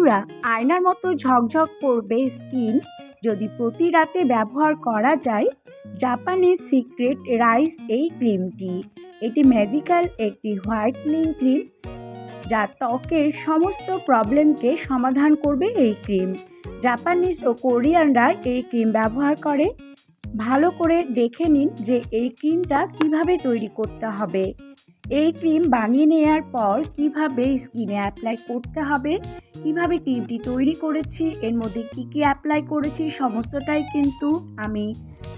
বন্ধুরা, আয়নার মতো ঝকঝক করবে স্কিন যদি প্রতি রাতে ব্যবহার করা যায়। জাপানের সিক্রেট রাইস এই ক্রিমটি। এটি ম্যাজিক্যাল একটি হোয়াইটনিং ক্রিম যা ত্বকের সমস্ত প্রবলেমকে সমাধান করবে এই ক্রিম। জাপানিজ ও কোরিয়ানরা এই ক্রিম ব্যবহার করে। ভালো করে দেখে নিন যে এই ক্রিমটা কীভাবে তৈরি করতে হবে। এই ক্রিম বানিয়ে নেওয়ার পর কীভাবে স্কিনে অ্যাপ্লাই করতে হবে, কীভাবে ক্রিমটি তৈরি করেছি, এর মধ্যে কি কি অ্যাপ্লাই করেছি, সমস্তটাই কিন্তু আমি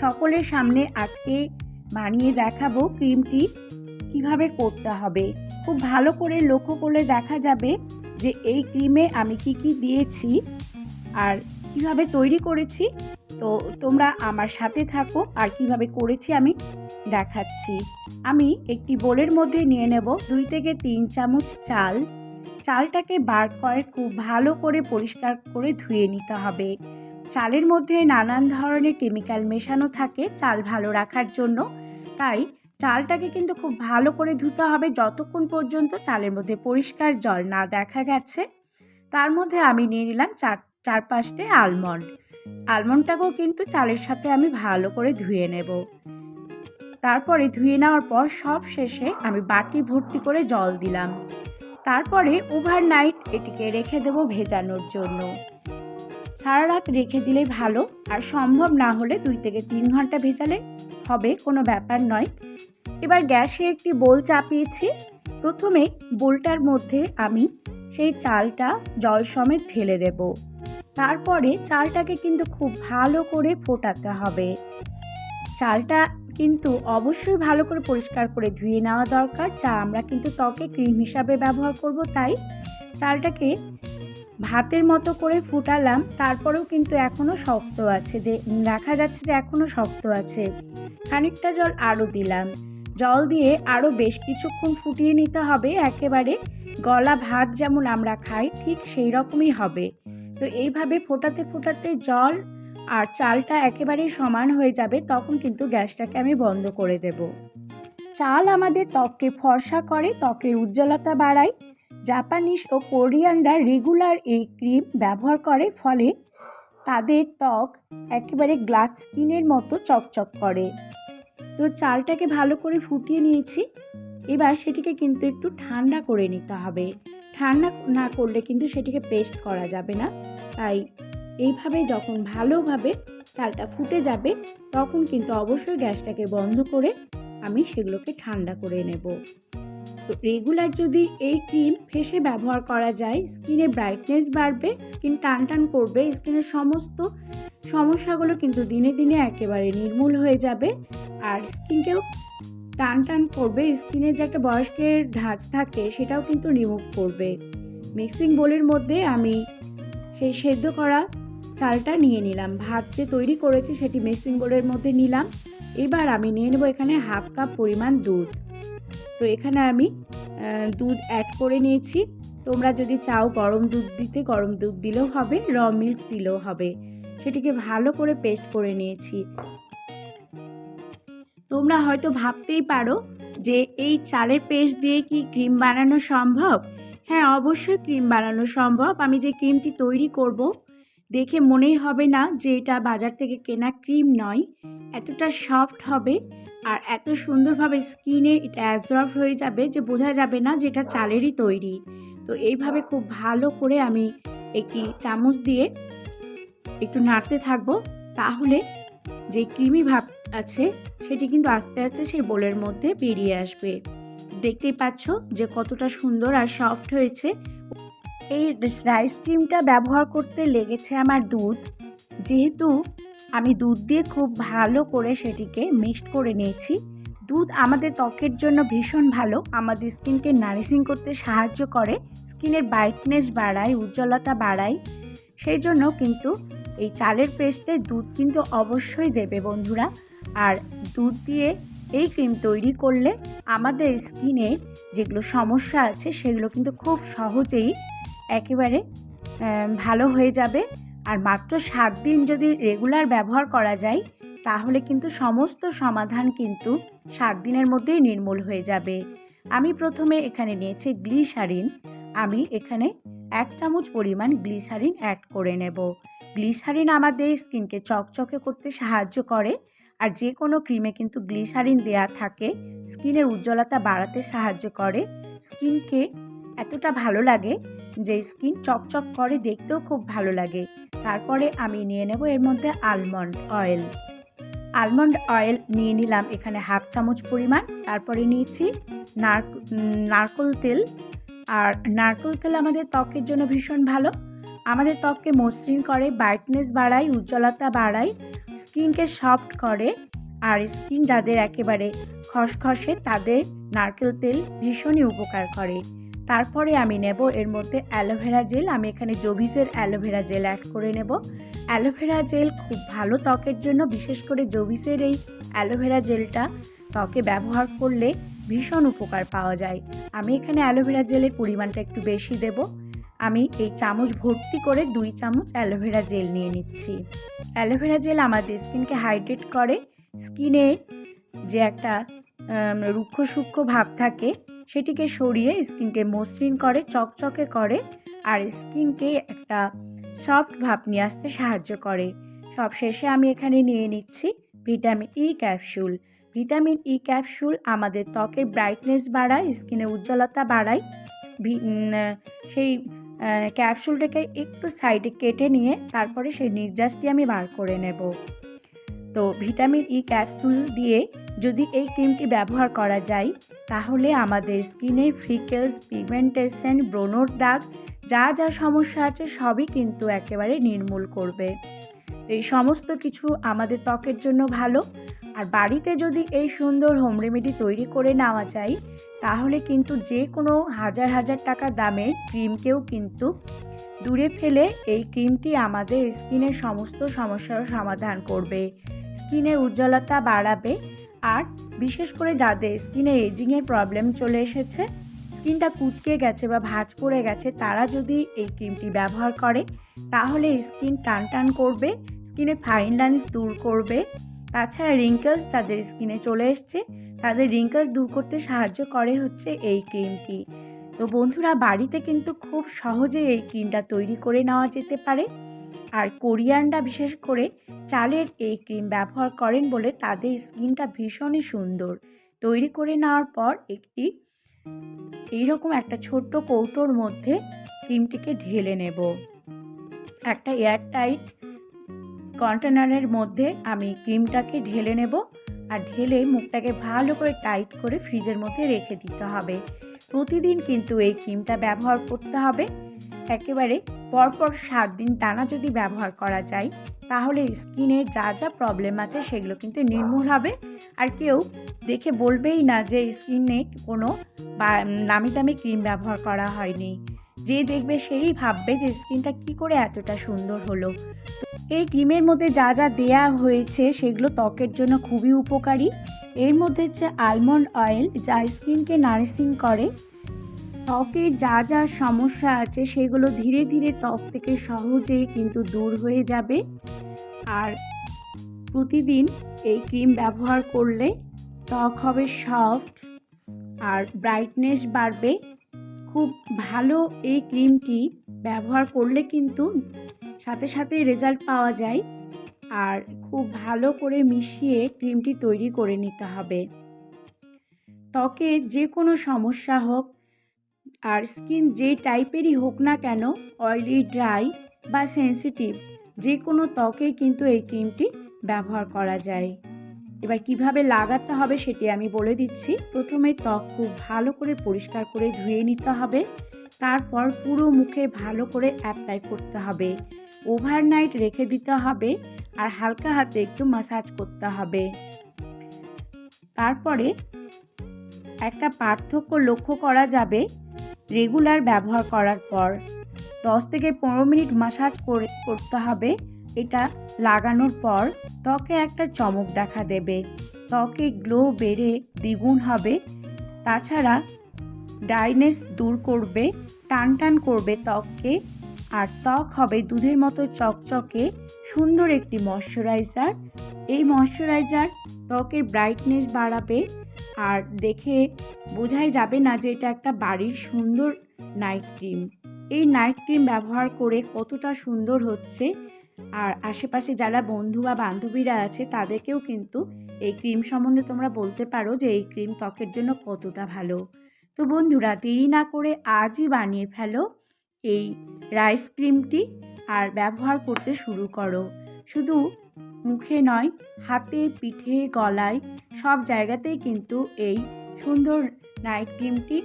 সকলের সামনে আজকে বানিয়ে দেখাবো ক্রিমটি কীভাবে করতে হবে। খুব ভালো করে লক্ষ্য করলে দেখা যাবে যে এই ক্রিমে আমি কি কি দিয়েছি আর কীভাবে তৈরি করেছি তো তোমরা আমার সাথে থাকো আর কীভাবে করেছি আমি দেখাচ্ছি। আমি একটি বোলের মধ্যে নিয়ে নেব দুই থেকে তিন চামচ চাল। চালটাকে বার করে খুব ভালো করে পরিষ্কার করে ধুয়ে নিতে হবে। চালের মধ্যে নানান ধরনের কেমিক্যাল মেশানো থাকে চাল ভালো রাখার জন্য। তাই চালটাকে কিন্তু খুব ভালো করে ধুতে হবে যতক্ষণ পর্যন্ত চালের মধ্যে পরিষ্কার জল না দেখা গেছে। তার মধ্যে আমি নিয়ে নিলাম চার চার পাঁচটে আলমন্ড। আলমন্ডটাকেও কিন্তু চালের সাথে আমি ভালো করে ধুয়ে নেব। তারপরে ধুয়ে নেওয়ার পর সব শেষে আমি বাটি ভর্তি করে জল দিলাম। তারপরে ওভারনাইট এটিকে রেখে দেবো ভেজানোর জন্য। সারা রাত রেখে দিলে ভালো, আর সম্ভব না হলে দুই থেকে তিন ঘণ্টা ভেজালে হবে, কোনো ব্যাপার নয়। এবার গ্যাসে একটি বোল চাপিয়েছি। প্রথমে বোলটার মধ্যে আমি সেই চালটা জল সমেত ঢেলে দেব। তারপরে চালটাকে কিন্তু খুব ভালো করে ফোটাতে হবে। চালটা কিন্তু অবশ্যই ভালো করে পরিষ্কার করে ধুয়ে নেওয়া দরকার। যা আমরা কিন্তু ত্বকে ক্রিম হিসাবে ব্যবহার করব, তাই চালটাকে ভাতের মতো করে ফুটালাম। তারপরেও কিন্তু এখনও শক্ত আছে। যে দেখা যাচ্ছে যে এখনও শক্ত আছে। খানিকটা জল আরও দিলাম। জল দিয়ে আরও বেশ কিছুক্ষণ ফুটিয়ে নিতে হবে। একেবারে গলা ভাত যেমন আমরা খাই, ঠিক সেই রকমই হবে। তো এইভাবে ফোটাতে ফোটাতে জল আর চালটা একেবারেই সমান হয়ে যাবে, তখন কিন্তু গ্যাসটাকে আমি বন্ধ করে দেব। চাল আমাদের ত্বককে ফর্সা করে, ত্বকের উজ্জ্বলতা বাড়ায়। জাপানিজ ও কোরিয়ানরা রেগুলার এই ক্রিম ব্যবহার করে, ফলে তাদের ত্বক একেবারে গ্লাস স্কিনের মতো চকচক করে। তো চালটাকে ভালো করে ফুটিয়ে নিয়েছি। এবার সেটিকে কিন্তু একটু ঠান্ডা করে নিতে হবে। ঠান্ডা না করলে কিন্তু সেটিকে পেস্ট করা যাবে না। তাই এইভাবে যখন ভালোভাবে চালটা ফুটে যাবে, তখন কিন্তু অবশ্যই গ্যাসটাকে বন্ধ করে আমি সেগুলোকে ঠান্ডা করে নেব। তো রেগুলার যদি এই ক্রিম ফেসে ব্যবহার করা যায়, স্কিনে ব্রাইটনেস বাড়বে, স্কিন টান টান করবে, স্কিনের সমস্ত সমস্যাগুলো কিন্তু দিনে দিনে একেবারে নির্মূল হয়ে যাবে। আর স্কিনকেও টান টান করবে, স্কিনের যে একটা বয়স্কের ধাঁচ থাকে সেটাও কিন্তু রিমুভ করবে। মিক্সিং বোলের মধ্যে আমি সেই সেদ্ধ করা চালটা নিয়ে নিলাম। ভাত যে তৈরি করেছি সেটি মিক্সিং বোলের মধ্যে নিলাম। এবার আমি নিয়ে নেব এখানে হাফ কাপ পরিমাণ দুধ। তো এখানে আমি দুধ অ্যাড করে নিয়েছি। তোমরা যদি চাও গরম দুধ দিতে, গরম দুধ দিলেও হবে র মিল্ক দিলেও হবে। সেটিকে ভালো করে পেস্ট করে নিয়েছি। তোমরা হয়তো ভাবতেই পারো যে এই চালের পেস্ট দিয়ে কি ক্রিম বানানো সম্ভব? হ্যাঁ অবশ্যই ক্রিম বানানো সম্ভব। আমি যে ক্রিমটি তৈরি করব, দেখে মনেই হবে না যে এটা বাজার থেকে কেনা ক্রিম নয়। এতটা সফট হবে আর এত সুন্দরভাবে স্কিনে এটা অ্যাবজর্ব হয়ে যাবে যে বোঝা যাবে না যে এটা চালেরই তৈরি। তো এইভাবে খুব ভালো করে আমি একটি চামচ দিয়ে একটু নাড়তে থাকব। তাহলে যে ক্রিমি ভাব আছে, সেটি কিন্তু আস্তে আস্তে সেই বোলের মধ্যে বেরিয়ে আসবে। দেখতেই পাচ্ছ যে কতটা সুন্দর আর সফট হয়েছে। এই রাইস ক্রিমটা ব্যবহার করতে লেগেছে আমার দুধ। যেহেতু আমি দুধ দিয়ে খুব ভালো করে সেটিকে মিক্সড করে নিয়েছি। দুধ আমাদের ত্বকের জন্য ভীষণ ভালো। আমাদের স্কিনকে নারিশিং করতে সাহায্য করে। স্কিনের ব্রাইটনেস বাড়ায়, উজ্জ্বলতা বাড়ায়। সেই জন্য কিন্তু এই চালের পেস্টে দুধ কিন্তু অবশ্যই দেবে বন্ধুরা। আর দুধ দিয়ে এই ক্রিম তৈরি করলে আমাদের স্কিনে যেগুলো সমস্যা আছে সেগুলো কিন্তু খুব সহজেই একেবারে ভালো হয়ে যাবে। আর মাত্র সাত দিন যদি রেগুলার ব্যবহার করা যায়, তাহলে কিন্তু সমস্ত সমাধান কিন্তু সাত দিনের মধ্যেই নির্মূল হয়ে যাবে। আমি প্রথমে এখানে নিয়েছি গ্লিসারিন আমি এখানে এক চামচ পরিমাণ গ্লিসারিন অ্যাড করে নেব। গ্লিসারিন আমাদের স্কিনকে চকচকে করতে সাহায্য করে। আর যে কোনো ক্রিমে কিন্তু গ্লিসারিন দেয়া থাকে, স্কিনের উজ্জ্বলতা বাড়াতে সাহায্য করে। স্কিনকে এতটা ভালো লাগে যে স্কিন চকচক করে, দেখতেও খুব ভালো লাগে। তারপরে আমি নিয়ে নেব এর মধ্যে আলমন্ড অয়েল আলমন্ড অয়েল নিয়ে নিলাম এখানে হাফ চামচ পরিমাণ। তারপরে নিয়েছি নারকোল তেল। আর নারকোল তেল আমাদের ত্বকের জন্য ভীষণ ভালো। আমাদের ত্বককে মসৃণ করে ব্রাইটনেস বাড়ায়, উজ্জ্বলতা বাড়ায়, স্কিনকে সফট করে আর স্কিন যাদের একেবারে খসখসে তাদের নারকেল তেল ভীষণই উপকার করে। তারপরে আমি নেব এর মধ্যে অ্যালোভেরা জেল আমি এখানে জবিসের অ্যালোভেরা জেল অ্যাড করে নেব। অ্যালোভেরা জেল খুব ভালো ত্বকের জন্য, বিশেষ করে জবিসের এই অ্যালোভেরা জেলটা ত্বকে ব্যবহার করলে ভীষণ উপকার পাওয়া যায়। আমি এখানে অ্যালোভেরা জেলের পরিমাণটা একটু বেশি দেব। আমি এই চামচ ভর্তি করে দুই চামচ অ্যালোভেরা জেল নিয়ে নিচ্ছি। অ্যালোভেরা জেল আমাদের স্কিনকে হাইড্রেট করে। স্কিনের যে একটা রুক্ষ সূক্ষ্ম ভাব থাকে, সেটিকে সরিয়ে স্কিনকে মসৃণ করে, চকচকে করে আর স্কিনকে একটা সফট ভাব নিয়ে আসতে সাহায্য করে। সব শেষে আমি এখানে নিয়ে নিচ্ছি vitamin E capsule vitamin E capsule আমাদের ত্বকের ব্রাইটনেস বাড়ায় স্কিনের উজ্জ্বলতা বাড়ায়। সেই ক্যাপসুলটাকে একটু সাইডে কেটে নিয়ে তারপরে সেই নির্যাসটি আমি বার করে নেব। তো ভিটামিন ই ক্যাপসুল দিয়ে যদি এই ক্রিমটি ব্যবহার করা যায়, তাহলে আমাদের স্কিনের ফ্রিকেলস, পিগমেন্টেশন ব্রোনোর দাগ, যা যা সমস্যা আছে সবই কিন্তু একেবারে নির্মূল করবে। এই সমস্ত কিছু আমাদের ত্বকের জন্য ভালো। আর বাড়িতে যদি এই সুন্দর হোম রেমেডি তৈরি করে নেওয়া যায়, তাহলে কিন্তু যে কোনো হাজার হাজার টাকা দামের ক্রিমকেও কিন্তু দূরে ফেলে এই ক্রিমটি আমাদের স্কিনের সমস্ত সমস্যার সমাধান করবে। স্কিনের উজ্জ্বলতা বাড়াবে আর বিশেষ করে যাদের স্কিনে এজিংয়ের প্রবলেম চলে এসেছে স্কিনটা কুচকে গেছে বা ভাঁজ পড়ে গেছে, তারা যদি এই ক্রিমটি ব্যবহার করে, তাহলে স্কিন টান টান করবে স্কিনে ফাইন লাইন্স দূর করবে। তাছাড়া রিঙ্কলস যাদের স্কিনে চলে এসছে। তাদের রিঙ্কলস দূর করতে সাহায্য করে হচ্ছে এই ক্রিমটি তো বন্ধুরা, বাড়িতে কিন্তু খুব সহজে এই ক্রিমটা তৈরি করে নেওয়া যেতে পারে। আর কোরিয়ানরা বিশেষ করে চালের এই ক্রিম ব্যবহার করেন বলে তাদের স্কিনটা ভীষণই সুন্দর। তৈরি করে নেওয়ার পর একটি এইরকম একটা ছোট্ট কৌটোর মধ্যে ক্রিমটিকে ঢেলে নেব। একটা এয়ারটাইট কন্টেনারের মধ্যে আমি ক্রিমটাকে ঢেলে নেব আর ঢেলে মুখটাকে ভালো করে টাইট করে ফ্রিজের মধ্যে রেখে দিতে হবে। প্রতিদিন কিন্তু এই ক্রিমটা ব্যবহার করতে হবে। একেবারে পরপর সাত দিন টানা যদি ব্যবহার করা যায়, তাহলে স্কিনের যা যা প্রবলেম আছে সেগুলো কিন্তু নির্মূল হবে। আর কেউ দেখে বলবেই না যে স্কিনে কোনো বা নামি দামি ক্রিম ব্যবহার করা হয়নি। যে দেখবে সেই ভাববে যে স্কিনটা কি করে এতটা সুন্দর হলো। এই ক্রিমের মধ্যে যা যা দেয়া হয়েছে সেগুলো ত্বকের জন্য খুবই উপকারী। এর মধ্যে হচ্ছে আলমন্ড অয়েল যা স্কিনকে নারিশিং করে। ত্বকের যা যা সমস্যা আছে সেগুলো ধীরে ধীরে ত্বক থেকে সহজেই কিন্তু দূর হয়ে যাবে। আর প্রতিদিন এই ক্রিম ব্যবহার করলে ত্বক হবে সফট আর ব্রাইটনেস বাড়বে। খুব ভালো এই ক্রিমটি ব্যবহার করলে কিন্তু সাথে সাথে রেজাল্ট পাওয়া যায়। আর খুব ভালো করে মিশিয়ে ক্রিমটি তৈরি করে নিতে হবে। ত্বকে যে কোনো সমস্যা হোক আর স্কিন যে টাইপেরই হোক না কেন অয়েলি ড্রাই বা সেন্সিটিভ যে কোনো ত্বকে কিন্তু এই ক্রিমটি ব্যবহার করা যায়। এবার কীভাবে লাগাতে হবে সেটি আমি বলে দিচ্ছি। প্রথমে ত্বক খুব ভালো করে পরিষ্কার করে ধুয়ে নিতে হবে। তারপর পুরো মুখে ভালো করে অ্যাপ্লাই করতে হবে। ওভারনাইট রেখে দিতে হবে আর হালকা হাতে একটু মাসাজ করতে হবে। তারপরে একটা পার্থক্য লক্ষ্য করা যাবে রেগুলার ব্যবহার করার পর। দশ থেকে পনেরো মিনিট মাসাজ করে করতে হবে। এটা লাগানোর পর ত্বকে একটা চমক দেখা দেবে। ত্বকে গ্লো বেড়ে দ্বিগুণ হবে। তাছাড়া ড্রাইনেস দূর করবে, টান টান করবে ত্বককে। আর ত্বক হবে দুধের মতো চকচকে, সুন্দর একটি ময়শ্চারাইজার। এই ময়শ্চারাইজার ত্বকের ব্রাইটনেস বাড়াবে। আর দেখে বোঝাই যাবে না যে এটা একটা বাড়ির সুন্দর নাইট ক্রিম। এই নাইট ক্রিম ব্যবহার করে কতটা সুন্দর হচ্ছে। আর আশেপাশে যারা বন্ধু বা বান্ধবীরা আছে, তাদেরকেও কিন্তু এই ক্রিম সম্বন্ধে তোমরা বলতে পারো যে এই ক্রিম ত্বকের জন্য কতটা ভালো। তো বন্ধুরা, দেরি না করে আজই বানিয়ে ফেলো এই রাইস ক্রিমটি আর ব্যবহার করতে শুরু করো। শুধু মুখে নয়, হাতে, পিঠে, গলায় সব জায়গাতেই কিন্তু এই সুন্দর নাইট ক্রিমটি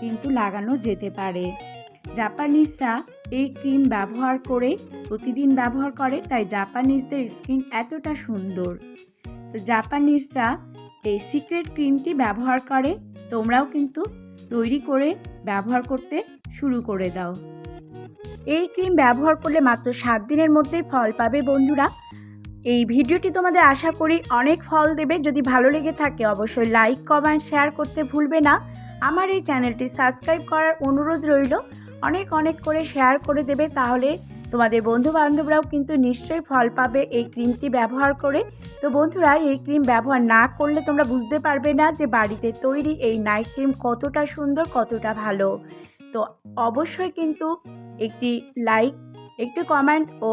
কিন্তু লাগানো যেতে পারে। জাপানিজরা এই ক্রিম ব্যবহার করে, প্রতিদিন ব্যবহার করে, তাই জাপানিজদের স্কিন এতটা সুন্দর। তো জাপানিজরা এই সিক্রেট ক্রিমটি ব্যবহার করে, তোমরাও কিন্তু তৈরি করে ব্যবহার করতে শুরু করে দাও। এই ক্রিম ব্যবহার করলে মাত্র সাত দিনের মধ্যেই ফল পাবে বন্ধুরা। এই ভিডিওটি তোমাদের আশা করি অনেক ফল দেবে। যদি ভালো লেগে থাকে, অবশ্যই লাইক কমেন্ট শেয়ার করতে ভুলবে না। আমার এই চ্যানেলটি সাবস্ক্রাইব করার অনুরোধ রইল। অনেক অনেক করে শেয়ার করে দেবে তাহলে তোমাদের বন্ধু বান্ধবরাও কিন্তু নিশ্চয়ই ফল পাবে এই ক্রিমটি ব্যবহার করে। তো বন্ধুরা, এই ক্রিম ব্যবহার না করলে তোমরা বুঝতে পারবে না যে বাড়িতে তৈরি এই নাইট ক্রিম কতটা সুন্দর, কতটা ভালো। তো অবশ্যই কিন্তু একটি লাইক, একটি কমেন্ট ও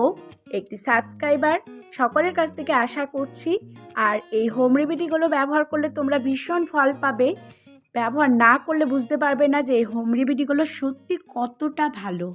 একটি সাবস্ক্রাইবার সকলের কাছ থেকে আশা করছি। আর এই হোম রেমেডিগুলো ব্যবহার করলে তোমরা ভীষণ ফল পাবে। ব্যবহার না করলে বুঝতে পারবে না যে এই হোম রেমেডিগুলো সত্যি কতটা ভালো।